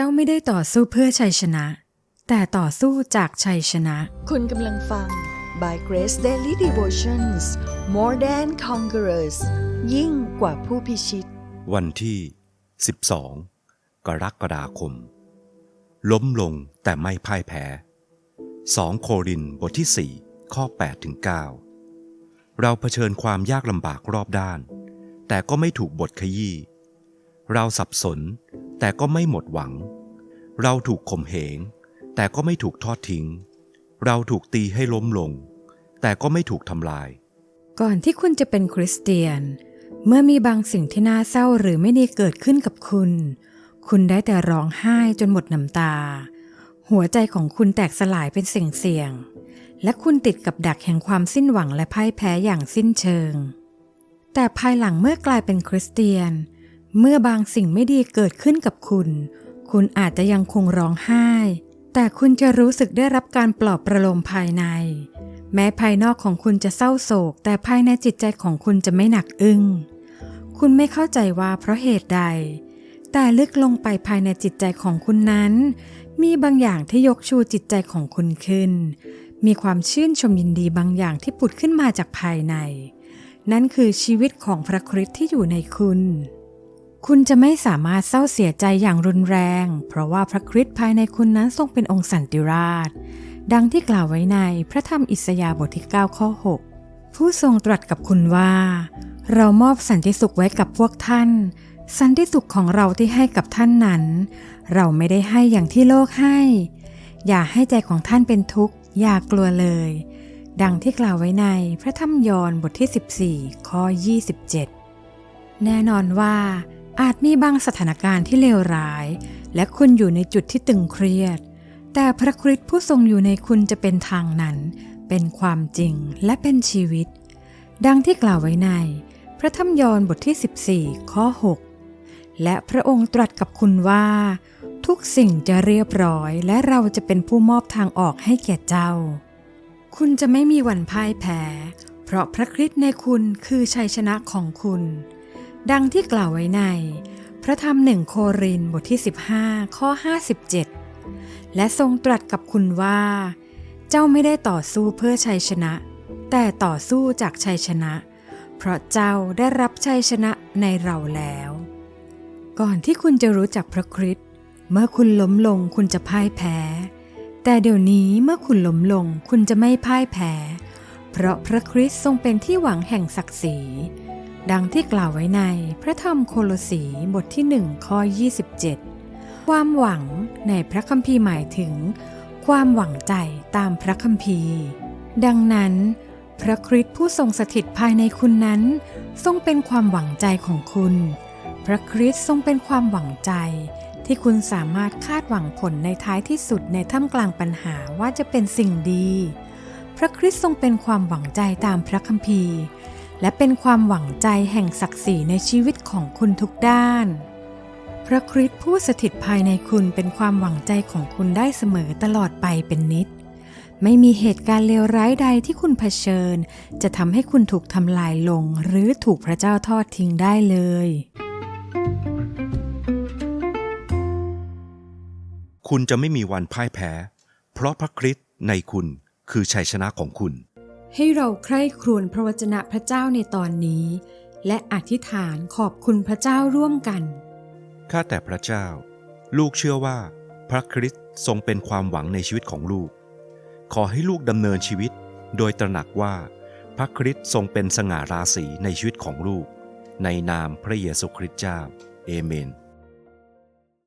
เจ้าไม่ได้ต่อสู้เพื่อชัยชนะ แต่ต่อสู้จากชัยชนะ คุณกำลังฟัง By Grace Daily Devotions More Than Conquerors ยิ่งกว่าผู้พิชิต วันที่ 12 กรกฎาคม ล้มลงแต่ไม่พ่ายแพ้ 2 โครินธ์บทที่ 4 ข้อ8ถึง9เราเผชิญความยากลำบากรอบด้าน แต่ก็ไม่ถูกบทขยี้ เราสับสน แต่ก็ไม่หมดหวัง เราถูกข่มเหง แต่ก็ไม่ถูกทอดทิ้ง เราถูกตีให้ล้มลง แต่ก็ไม่ถูกทำลาย ก่อนที่คุณจะเป็นคริสเตียน เมื่อมีบางสิ่งที่น่าเศร้าหรือไม่ดีเกิดขึ้นกับคุณ คุณได้แต่ร้องไห้จนหมดน้ำตา หัวใจของคุณแตกสลายเป็นเสี่ยงๆและคุณติดกับดักแห่งความสิ้นหวังและพ่ายแพ้อย่างสิ้นเชิง แต่ภายหลังเมื่อกลายเป็นคริสเตียน เมื่อบางสิ่งไม่ดีเกิดขึ้นกับคุณ คุณอาจจะยังคงร้องไห้ แต่คุณจะรู้สึกได้รับการปลอบประโลมภายใน แม้ภายนอกของคุณจะเศร้าโศก แต่ภายในจิตใจของคุณจะไม่หนักอึ้ง คุณไม่เข้าใจว่าเพราะเหตุใด แต่ลึกลงไปภายในจิตใจของคุณนั้น มีบางอย่างที่ยกชูจิตใจของคุณขึ้น มีความชื่นชมยินดีบางอย่างที่ผุดขึ้นมาจากภายใน นั่นคือชีวิตของพระคริสต์ที่อยู่ในคุณ คุณจะไม่สามารถเศร้าเสียใจอย่างรุนแรง เพราะว่าพระคริสต์ภายในคุณนั้นทรงเป็นองค์สันติราช ดังที่กล่าวไว้ในพระธรรมอิสยาห์บทที่ 9 ข้อ 6 ผู้ทรงตรัสกับคุณว่า เรามอบสันติสุขไว้กับพวกท่าน สันติสุขของเราที่ให้กับท่านนั้น เราไม่ได้ให้อย่างที่โลกให้ อย่าให้ใจของท่านเป็นทุกข์ อย่ากลัวเลย ดังที่กล่าวไว้ในพระธรรมยอห์นบทที่ 14 ข้อ 27 แน่นอนว่า อาจมีบางสถานการณ์ที่เลวร้าย และคุณอยู่ในจุดที่ตึงเครียด แต่พระคริสต์ผู้ทรงอยู่ในคุณจะเป็นทางนั้น เป็นความจริงและเป็นชีวิต ดังที่กล่าวไว้ใน พระธรรมยอห์นบทที่ 14 ข้อ 6 และพระองค์ตรัสกับคุณว่า ทุกสิ่งจะเรียบร้อย และเราจะเป็นผู้มอบทางออกให้แก่เจ้า คุณจะไม่มีวันพ่ายแพ้ เพราะพระคริสต์ในคุณคือชัยชนะของคุณ ดังที่กล่าวไว้ใน พระธรรมหนึ่งโครินบทที่ 15 ข้อ 57 และทรงตรัสกับคุณว่า เจ้าไม่ได้ต่อสู้เพื่อชัยชนะ แต่ต่อสู้จากชัยชนะ เพราะเจ้าได้รับชัยชนะในเราแล้ว ก่อนที่คุณจะรู้จักพระคริสต์เมื่อคุณล้มลงคุณจะพ่ายแพ้ แต่เดี๋ยวนี้เมื่อคุณล้มลงคุณจะไม่พ่ายแพ้ เพราะพระคริสต์ทรงเป็นที่หวังแห่งศักดิ์ศรี ดังที่กล่าวไว้ในพระธรรมโคโลสีบทที่หนึ่งข้อ27 ความหวังในพระคัมภีร์หมายถึง ความหวังใจตามพระคัมภีร์ ดังนั้น พระคริสต์ผู้ทรงสถิตภายในคุณนั้น ทรงเป็นความหวังใจของคุณ พระคริสต์ทรงเป็นความหวังใจ ที่คุณสามารถคาดหวังผลในท้ายที่สุดในท่ามกลางปัญหาว่าจะเป็นสิ่งดี พระคริสต์ทรงเป็นความหวังใจตามพระคัมภีร์ และเป็นความหวังใจแห่งศักดิ์ศรีในชีวิตของคุณทุกด้าน พระคริสต์ผู้สถิตภายในคุณเป็นความหวังใจของคุณได้เสมอตลอดไปเป็นนิด ไม่มีเหตุการณ์เลวร้ายใดที่คุณเผชิญ จะทำให้คุณถูกทำลายลงหรือถูกพระเจ้าทอดทิ้งได้เลย คุณจะไม่มีวันพ่ายแพ้ เพราะพระคริสต์ในคุณคือชัยชนะของคุณ ให้เราใคร่ครวญพระวจนะพระเจ้าในตอนนี้ และอธิษฐานขอบคุณพระเจ้าร่วมกัน ข้าแต่พระเจ้า ลูกเชื่อว่า พระคริสต์ทรงเป็นความหวังในชีวิตของลูก ขอให้ลูกดำเนินชีวิต โดยตระหนักว่า พระคริสต์ทรงเป็นสง่าราศีในชีวิตของลูก ในนามพระเยซูคริสต์เจ้า เอเมน